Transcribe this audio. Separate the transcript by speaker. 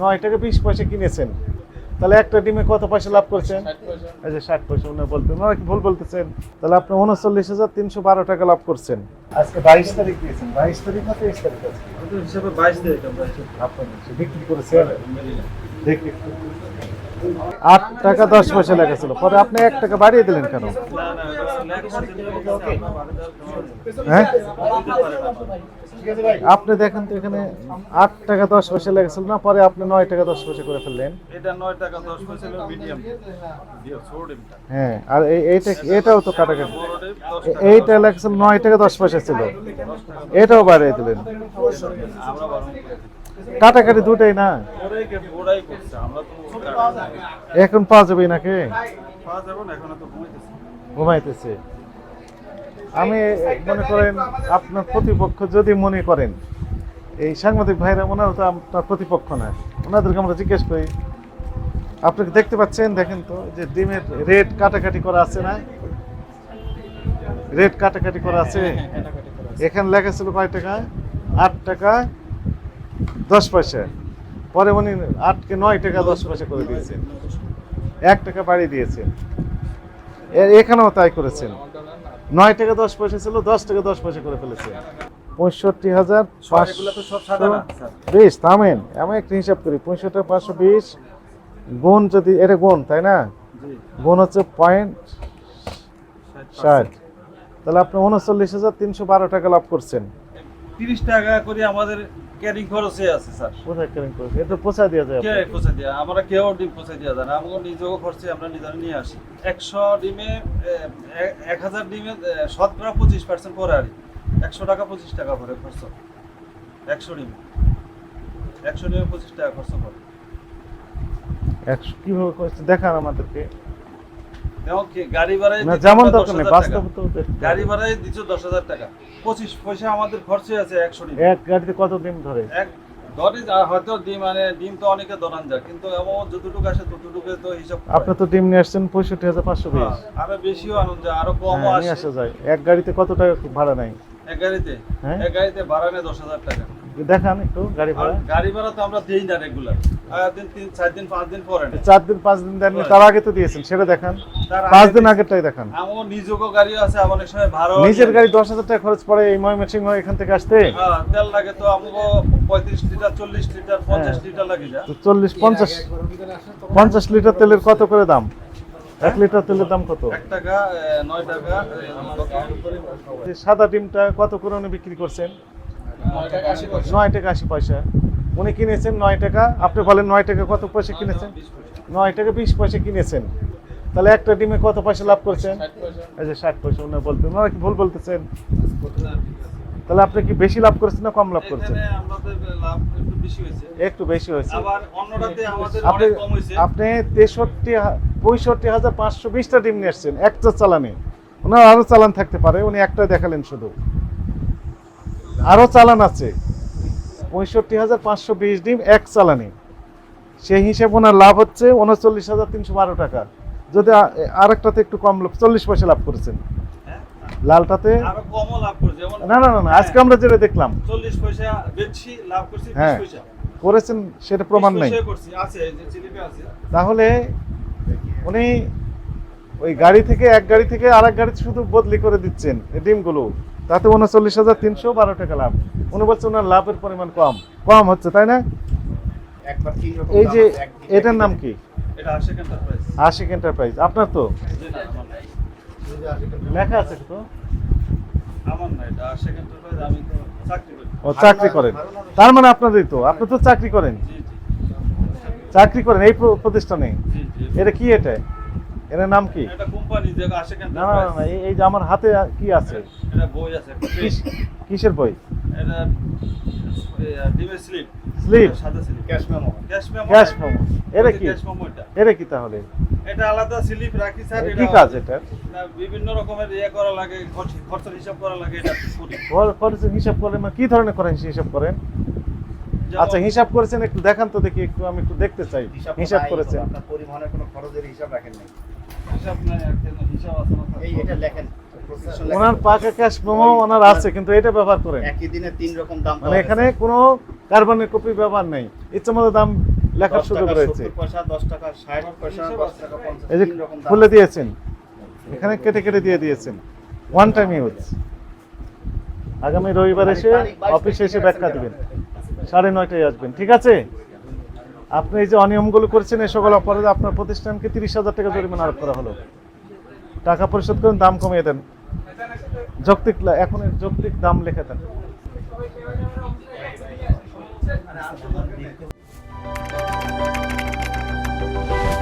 Speaker 1: নয় টাকা বিশ পয়সা কিনেছেন। তাহলে একটা ডিমে কত পয়সা লাভ করছেন? এই যে ষাট পয়সা উনি বলতেন ওনারা কি ভুল বলতেছেন? তাহলে আপনি উনচল্লিশ হাজার তিনশো বারো টাকা লাভ করছেন। আজকে বাইশ তারিখ দিয়েছেন। বাইশ তারিখ না তেইশ তারিখ আছে
Speaker 2: হিসাবে বাইশ তারিখ
Speaker 1: আপনার বিক্রি করেছেন দেখি। আট টাকা দশ পয়সা লেগেছিল পরে আপনি এক টাকা বাড়িয়ে দিলেন কেন? হ্যাঁ? আপনি দেখেন তো এখানে আট টাকা দশ পয়সা লেগেছিল না পরে আপনি নয় টাকা দশ পয়সা করে ফেললেন।
Speaker 2: এটা নয় টাকা দশ পয়সা মিডিয়াম
Speaker 1: হ্যাঁ আর এই- এইটা এটাও তো কাটাকাটি এইটা লেগেছিল নয় টাকা দশ পয়সা ছিল। এটাও বাড়িয়ে দিলেন। কাটাকাটি দুটাই না? এখন পাওয়া যাবে নাকি
Speaker 2: ঘুমাইতেছে।
Speaker 1: আমি মনে করেন আপনার প্রতিপক্ষ যদি মনে করেন এই সাংবাদিক ভাইরা ওনারা তো আপনার প্রতিপক্ষ না। ওনাদেরকে আমরা জিজ্ঞেস করি আপনাকে দেখতে পাচ্ছেন? দেখেন তো যে ডিমের রেট কাটাকাটি করা আছে না? রেট কাটাকাটি করা আছে? এখানে লেখা ছিল কয় টাকা? আট টাকা দশ পয়সা। পরে উনি আটকে নয় টাকা দশ পয়সা করে দিয়েছেন। এক টাকা বাড়িয়ে দিয়েছেন। এখানেও তাই করেছেন। নয় টাকা দশ পয়সা ছিল দশ টাকা দশ পয়সা করে ফেলেছে। পঁয়ষট্টি হাজার। বিশ থামেন আমি একটা হিসাব করি পঁয়ষট্টি পাঁচশো বিশ গুণ যদি এটা গুণ তাই না? গুণ হচ্ছে পয়েন্ট ষাট। তাহলে আপনি উনচল্লিশ হাজার তিনশো বারো টাকা লাভ করছেন।
Speaker 2: তিরিশ টাকা করে আমাদের ক্যারিং খরচে আছে স্যার।
Speaker 1: কোথায় কেন করছে এটা পোষা দেওয়া যায়।
Speaker 2: কে। পৌঁছে দেওয়া আমরা কেউ ডিম পৌঁছে দেওয়া যায় না। আমাকে নিজেও খরচে আমরা নিজেরা নিয়ে আসি। একশো ডিমে এক হাজার ডিমে শতকরা পঁচিশ পার্সেন্ট পরে আর একশো টাকা পঁচিশ টাকা পরে খরচ। একশো ডিমে। একশো ডিমে পঁচিশ টাকা খরচ করে
Speaker 1: একশো কীভাবে করছে দেখান আমাদেরকে।
Speaker 2: গাড়ি ভাড়ায়
Speaker 1: যেমন দরকার নেই বাস্তব তো
Speaker 2: গাড়ি ভাড়ায় দিচ্ছ দশ হাজার টাকা। পঁচিশ পয়সা আমাদের খরচে আছে একশো ডিম।
Speaker 1: এক গাড়িতে কত দিন ধরে?
Speaker 2: এক ধরে হয়তো ডিম মানে ডিম তো অনেকে দরান যায় কিন্তু এমন যতটুকু আসে ততটুকু তো হিসাব
Speaker 1: আপনি তো ডিম নিয়ে আসছেন পঁয়ষট্টি হাজার পাঁচশো বিশ।
Speaker 2: হ্যাঁ, আরও বেশিও আনন্দ আরও কমও
Speaker 1: হ্যাঁ,
Speaker 2: আসে
Speaker 1: যায়। এক গাড়িতে কত টাকা ভাড়া নেয়?
Speaker 2: এক গাড়িতে?
Speaker 1: হ্যাঁ?
Speaker 2: এক গাড়িতে ভাড়া নেয় দশ হাজার টাকা।
Speaker 1: দেখান একটু গাড়ি ভাড়া।
Speaker 2: গাড়ি ভাড়া তো আমরা দিই না রেগুলার দিন তিন চার দিন পাঁচ দিন পরে
Speaker 1: চার দিন পাঁচ দিন তার আগে তো দিয়েছেন সেটা দেখান। পাঁচ দিন আগেরটাই দেখান।
Speaker 2: আমার নিজেরও গাড়ি আছে অনেক সময় ভাড়া
Speaker 1: নিজের গাড়ি দশ হাজার টাকা খরচ পড়ে এই এখান থেকে আসতে।
Speaker 2: হ্যাঁ তেল লাগে তো আমাকে পঁয়ত্রিশ লিটার চল্লিশ লিটার পঞ্চাশ
Speaker 1: হ্যাঁ।
Speaker 2: লিটার লাগে
Speaker 1: তো চল্লিশ পঞ্চাশ পঞ্চাশ লিটার তেলের কত করে দাম? এক লিটার তেলের দাম কত?
Speaker 2: টাকা
Speaker 1: সাদা ডিমটা কত করে বিক্রি করছেন?
Speaker 2: নয় টাকা আশি পয়সা।
Speaker 1: উনি কিনেছেন নয় টাকা। আপনি বলেন নয় টাকা কত পয়সা কিনেছেন? নয় টাকা বিশ পয়সা কিনেছেন। তাহলে একটা ডিমে কত পয়সা লাভ করছেন? এই যে ষাট পয়সা উনি বলতেন। ওনারা কি ভুল বলতেছেন? তাহলে আপনি কি বেশি লাভ করেছেন না কম লাভ করছেন?
Speaker 2: একটু বেশি হয়েছে।
Speaker 1: আপনি আপনি তেষট্টি পঁয়ষট্টি হাজার পাঁচশো বিশটা ডিম নিয়ে এসছেন একটা চালানে। ওনার আরও চালান থাকতে পারে। উনি একটা দেখালেন শুধু। আরও চালান আছে। পঁয়ষট্টি হাজার পাঁচশো বিশ ডিম এক চালানে। সেই হিসেবে ওনার লাভ হচ্ছে উনচল্লিশ হাজার তিনশো বারো টাকা। যদি আ- আরেকটাতে একটু কম লাভ চল্লিশ পয়সা লাভ করেছেন।
Speaker 2: হ্যাঁ?
Speaker 1: লালটাতে?
Speaker 2: আরও
Speaker 1: না না না আজকে আমরা যেটা দেখলাম।
Speaker 2: চল্লিশ পয়সা বেশি লাভ করছি
Speaker 1: হ্যাঁ করেছেন সেটা প্রমাণ নেই। তাহলে উনি ওই গাড়ি থেকে এক গাড়ি থেকে আর এক গাড়িতে শুধু বদলি করে দিচ্ছেন ডিমগুলো। তাতে উনচল্লিশ হাজার তিনশো বারো টাকা লাভ। উনি বলছে ওনার লাভের পরিমাণ কম। কম হচ্ছে তাই না? এই যে এটার নাম কি?
Speaker 2: আশিক এন্টারপ্রাইজ
Speaker 1: আপনার তো। লেখা আছে তো? ও চাকরি করেন। তার মানে আপনারই তো। আপনি তো চাকরি করেন। চাকরি করেন এই প্রতিষ্ঠানে? এটা কি এটা? এটার নাম কি?
Speaker 2: এটা কোম্পানি যে আশিক
Speaker 1: না না না, এই- যে আমার হাতে কি আছে?
Speaker 2: এটা বই আছে
Speaker 1: কিসের বই?
Speaker 2: এটা ডিমের স্লিপ।
Speaker 1: স্লিপ।
Speaker 2: সাদা slip. Cash memo. Cash memo.
Speaker 1: Cash memo. এটা কি?
Speaker 2: ক্যাশ মেমো এটা
Speaker 1: এটা কি তাহলে?
Speaker 2: এটা আলাদা স্লিপ রাখি স্যার।
Speaker 1: কি কাজ এটা?
Speaker 2: বিভিন্ন রকমের ইয়ে করা লাগে খরচের হিসাব করা লাগে এটা
Speaker 1: খরচের হিসাব করেন মানে কি ধরনের করেন হিসাব করেন? আচ্ছা হিসাব করেছেন একটু দেখান তো দেখি একটু আমি একটু দেখতে চাই। হিসাব করেছেন।
Speaker 3: আপনার পরিবহনের কোনো খরচের হিসাব রাখেন নাই।
Speaker 1: ওনার পাকা ক্যাশ মেমো ওনার আছে কিন্তু এটা ব্যবহার করেন।
Speaker 3: একই দিনে তিন রকম দাম
Speaker 1: মানে এখানে কোনো কার্বনের কপি ব্যবহার নেই। ইচ্ছা মতো দাম লেখার সুযোগ রয়েছে। এই যে। খুলে দিয়েছেন। এখানে কেটে কেটে দিয়ে দিয়েছেন। ওয়ান টাইম ইউজ আগামী রবিবার এসে অফিসে এসে ব্যাখ্যা দিবেন। সাড়ে নয়টায় আসবেন। ঠিক আছে? আপনি এই যে অনিয়মগুলো করেছেন, এই সকল অপরাধে আপনার প্রতিষ্ঠানকে তিরিশ হাজার টাকা জরিমানা আরোপ করা হলো টাকা পরিশোধ করেন, দাম কমিয়ে দেন যৌক্তিক এখন যৌক্তিক দাম লিখে দেন Thank you.